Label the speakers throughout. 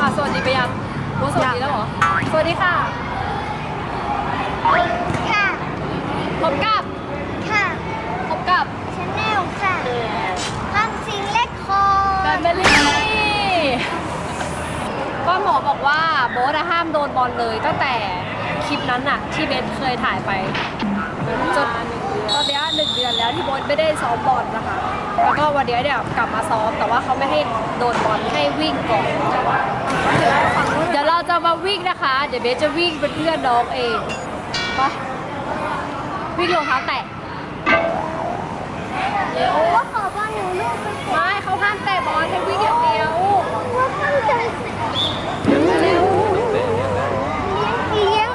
Speaker 1: อะสวัสดีไปยังโอ้สวัสดีแล้วเหรอ สวัสดีค่ะ
Speaker 2: ค่ะ
Speaker 1: พบกับ
Speaker 2: ค่ะ
Speaker 1: พบกับ
Speaker 2: ชาแนลค่ะห้องซิงเล็กคอ
Speaker 1: แบนเบลลี่ก็หมอบอกว่าโบ๊ทอะห้ามโดนบอลเลยตั้งแต่คลิปนั้นอะที่เบสเคยถ่ายไปจนตอนเนี้ยหนึ่งเดือนแล้วที่โบ๊ทไม่ได้ซ้อมบอลนะคะ แล้วก็วันเนี้ยเนี่ยกลับมาซ้อมแต่ว่าเขาไม่ให้โดนบอลให้วิ่งก่อน เดี๋ยวเราจะมาวิ่งนะคะ เดี๋ยวเบสจะวิ่งเป็นเพื่อนน้องเองไปวิ่งรองเท้าแตะเร็ว
Speaker 2: ว่าขอบอลหนูลูกไปเตะ
Speaker 1: ไม่เขาห้ามแตะบอลให้วิ่งอย่างเดียว
Speaker 2: ว่าตั้งใจ
Speaker 1: เร็ว
Speaker 2: เลี้ยง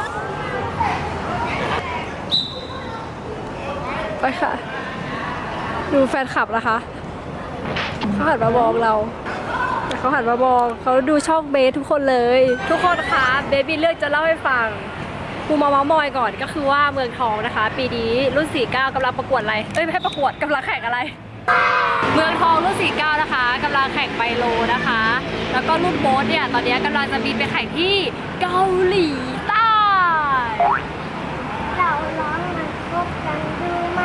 Speaker 1: ไปค่ะ ดูแฟนคลับนะคะเขาหันมามองเราแต่ เขาหันมามองเขาดูช่องเบสทุกคนเลย ทุกคนคะเบสมีเลือกจะเล่าให้ฟังกูมาเมาส์มอยก่อนก็คือว่าเมืองทองนะคะ ปีนี้รุ่น 49กำลังประกวดอะไรเอ้ยไม่ให้ประกวดกำลังแข่งอะไร เมืองทองรุ่น 49 นะคะกำลังแข่งไบโลนะคะ แล้วก็รุ่นโบ๊ทเนี่ยตอนนี้กำลังจะบินไปแข่งที่เกาหลีใต้
Speaker 2: เราร้องมันคบกันดูไหม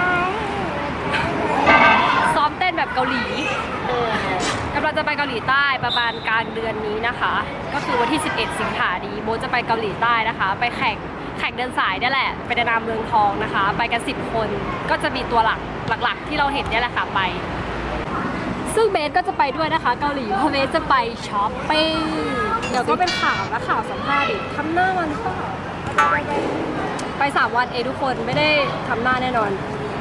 Speaker 1: ซ้อมเต้นแบบเกาหลีกำลังจะไป เกาหลีใต้ประมาณกลางเดือนนี้นะคะ ก็คือวันที่ 11 สิงหาดีโบทจะไปเกาหลีใต้นะคะ ไปแข่งแข่งเดินสายนี่แหละไปในนามเมืองทองนะคะ ไปกัน 10 คนก็จะมีตัวหลักหลัก ๆ ที่เราเห็นนี่แหละค่ะไป ซึ่งเบสก็จะไปด้วยนะคะ เกาหลีเพราะเบสจะไปช้อปปิ้งเดี๋ยวก็เป็นข่าวนะข่าวสัมภาษณ์อีกทำหน้ามันเปล่าไปสามวันเองทุกคนไม่ได้ทำหน้าแน่นอน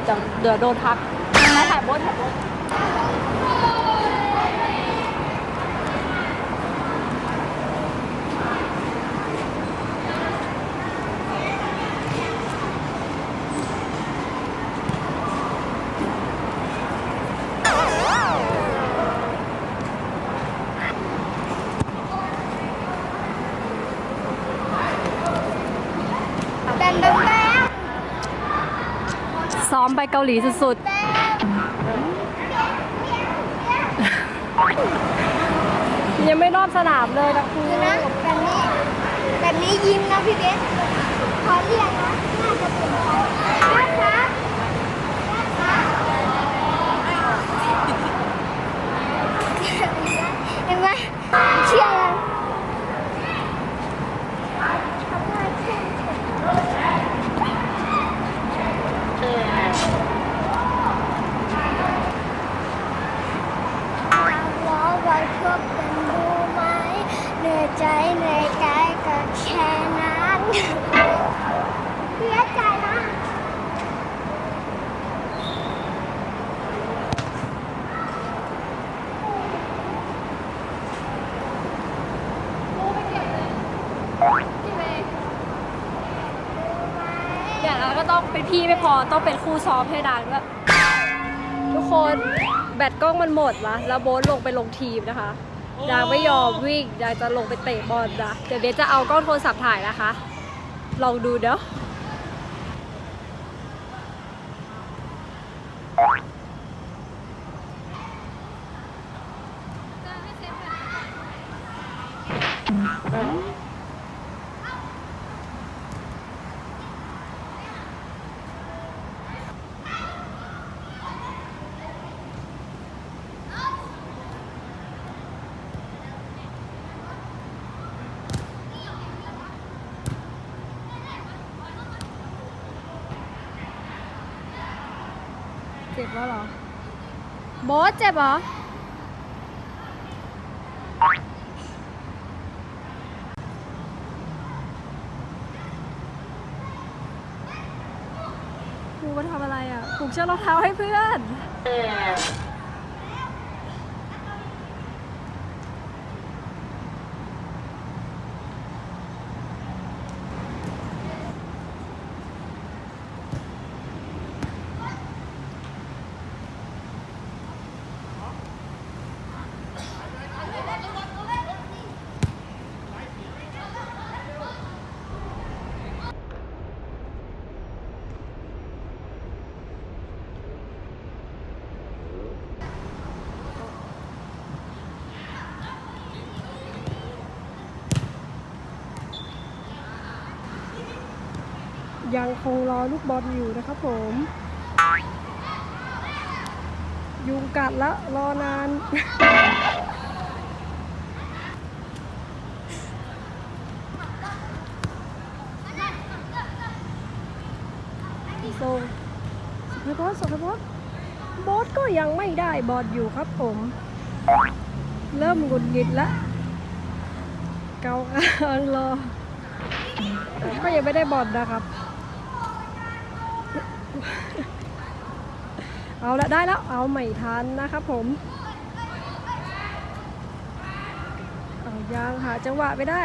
Speaker 1: เดี๋ยวเดี๋ยวโดนพักถ่ายโบสถ่ายโบส
Speaker 2: แบนแบนแบน
Speaker 1: ซ้อ มไปเกาหลีสุดๆ ยังไม่รอบสนามเลยนะครู
Speaker 2: นะแบบนี้แบบนี้ยิ้มนะพี่เบสขอเรียกนะน่าจะเป็นเขานะคะเห็นไหมเชื่อยังทำไมเชื่อ ล้อไว้พบกันดูไหมเหนื่อย ใจเหนื่อยกายก็แค่นั้นเสียใจนะ
Speaker 1: เนี่ยเราก็ต้องเป็นพี่ไม่พอต้องเป็นคู่ซ้อมให้ดังด้วยทุกคนแบตกล้องมันหมดละแล้วโบ๊ทลงไปลงทีมนะคะ ดางไม่ยอมวิ่งดางจะลงไปเตะบอลนะเดี๋ยวเบสจะเอากล้องโทรศัพท์ถ่ายนะคะ ลองดูเด้อ จ็บแล้วเหรอ โบ๊ทเจ็บเหรอ ครูมาทำอะไรอะผูกเชือกรองเท้าให้เพื่อน ยังคงรอลูกบอลอยู่นะครับผม ยุงกัดแล้วรอนานส่งสไปบอสสไปบอสบอสก็ยังไม่ได้บอลอยู่ครับผม เริ่มหงุดหงิดแล้วเกาการอก็ยังไม่ได้บอลนะครับ เอาละได้แล้วเอาไม่ทันนะครับผม เอายังหาจังหวะไม่ได้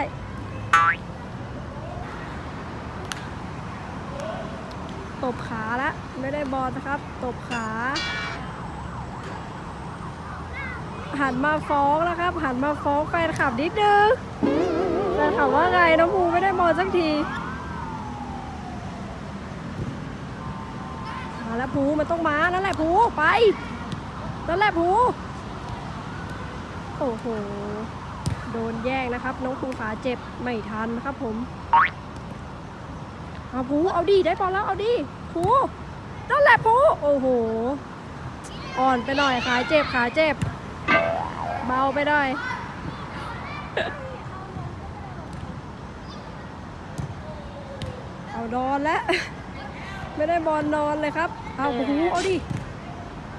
Speaker 1: ตบขาล้วไม่ได้บอลนะครับ ตบขา หันมาฟ้องแล้วครับ หันมาฟ้องแฟนคลับนิดนึงแฟนคลับว่าไงน้องภูไม่ได้บอลสักที มาแล้วภูมันต้องมานั่นแหละภูไปนั่นแหละภูโอ้โหโดนแย่งนะครับ น้องภูขาเจ็บไม่ทันนะครับผมเอาภูเอาดีได้บอลแล้วเอาดีภูนั่นแหละภูโอ้โหอ่อนไปหน่อยขาเจ็บขาเจ็บ เบาไปหน่อยเอานอนแล้วไม่ได้บอลนอนเลยครับ เอาโอ้โหเอาดิ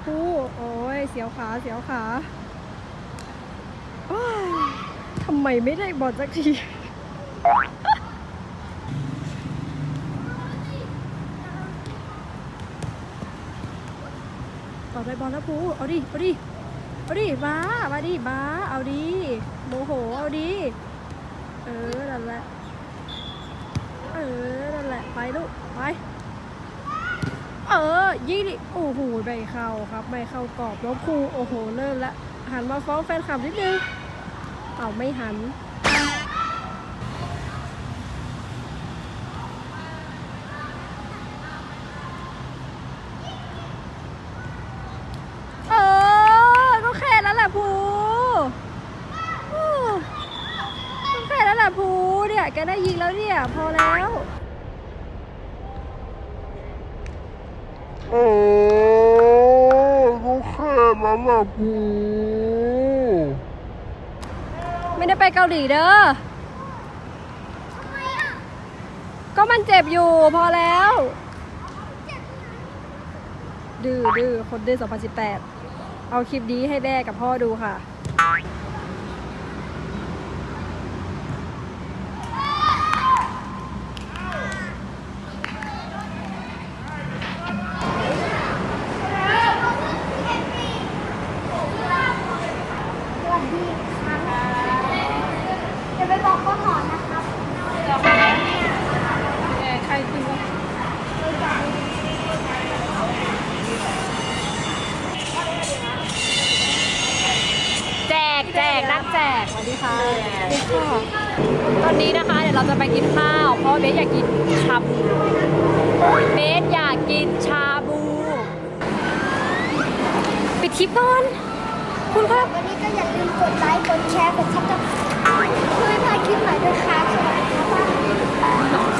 Speaker 1: ภูโอ้ยเสียวขาเสียวขาโอ้ยทำไมไม่ได้บอลสักทีต่อไปบอลแล้วภูเอาดิ เอาดิ เอาดิบ้ามาดิบ้า เอาดิ โมโห เอาดิ เออ นั่นแหละ เออ นั่นแหละ ไปลูก ไป เออยิงดิโอ้โหไม่เข้าครับไม่เข้ากรอบแล้วครูโอ้โหเริ่มละหันมาฟ้องแฟนคลับนิดนึงเอาไม่หันเออก็แค่นั้นแหละผู้ก็แค่นั้นแหละภูเนี่ยแกได้ยิงแล้วเนี่ยพอแล้ว
Speaker 3: โอ้ก็แค่นั้นแหละปู
Speaker 1: ไม่ได้ไปเกาหลีเด้อ ก็มันเจ็บอยู่พอแล้ว ดื้อดื้อคนดื้อ2018 เอาคลิปนี้ให้แม่กับพ่อดูค่ะ
Speaker 2: สวัสดีครับจะไปบอกพ่อหมอนะครับ
Speaker 1: ใครคือแจกแจกนักแจกสวัสดี ค่ะสวัสดีค่ะตอนนี้นะคะเดี๋ยวเราจะไปกินข้าว เพราะเบสอยากกินชาบูเบสอยากกินชาบู ปิดคลิปก่อนคุณครับ
Speaker 2: วันนี้ก็อย่าลืมกดไลค์กดแชร์กดซับสไครต์เพื่อไม่พลาดคลิปใหม่ด้วยครับสวัสดีครับ